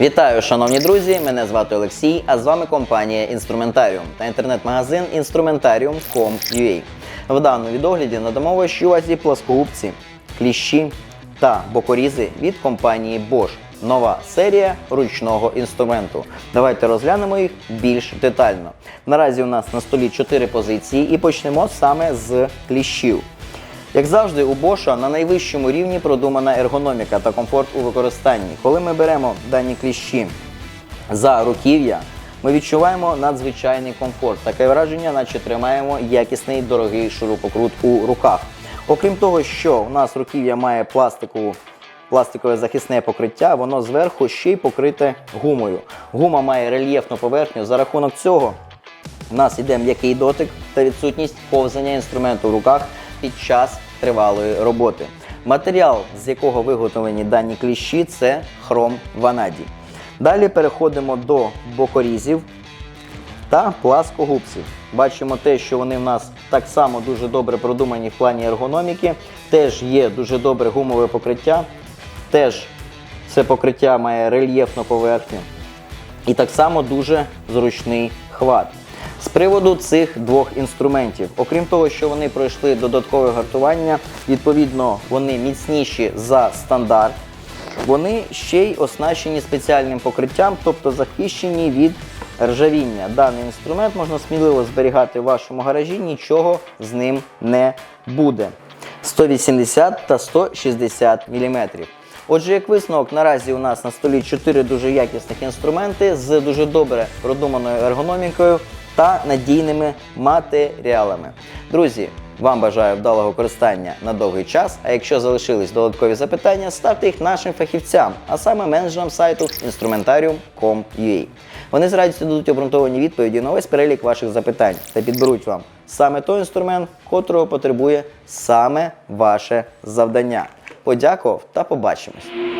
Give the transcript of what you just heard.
Вітаю, шановні друзі! Мене звати Олексій, а з вами компанія Інструментаріум та інтернет-магазин Instrumentarium.com.ua. В даному відогляді надамо вашій увазі пласкогубці, кліщі та бокорізи від компанії Bosch. Нова серія ручного інструменту. Давайте розглянемо їх більш детально. Наразі у нас на столі 4 позиції і почнемо саме з кліщів. Як завжди, у Боша на найвищому рівні продумана ергономіка та комфорт у використанні. Коли ми беремо дані кліщі за руків'я, ми відчуваємо надзвичайний комфорт. Таке враження, наче тримаємо якісний дорогий шурупокрут у руках. Окрім того, що у нас руків'я має пластикову. Пластикове захисне покриття, воно зверху ще й покрите гумою. Гума має рельєфну поверхню. За рахунок цього у нас іде м'який дотик та відсутність ковзання інструменту в руках під час тривалої роботи. Матеріал, з якого виготовлені дані кліщі, це хром ванадій. Далі переходимо до бокорізів та пласкогубців. Бачимо те, що вони в нас так само дуже добре продумані в плані ергономіки. Теж є дуже добре гумове покриття. Теж це покриття має рельєфну поверхню. І так само дуже зручний хват. З приводу цих двох інструментів, окрім того, що вони пройшли додаткове гартування, відповідно, вони міцніші за стандарт, вони ще й оснащені спеціальним покриттям, тобто захищені від ржавіння. Даний інструмент можна сміливо зберігати в вашому гаражі, нічого з ним не буде. 180 та 160 мм. Отже, як висновок, наразі у нас на столі 4 дуже якісних інструменти з дуже добре продуманою ергономікою та надійними матеріалами. Друзі, вам бажаю вдалого користання на довгий час. А якщо залишились додаткові запитання, ставте їх нашим фахівцям, а саме менеджерам сайту instrumentarium.com.ua. Вони з радістю дадуть обґрунтовані відповіді на весь перелік ваших запитань та підберуть вам саме той інструмент, котрого потребує саме ваше завдання. Подякував та побачимось!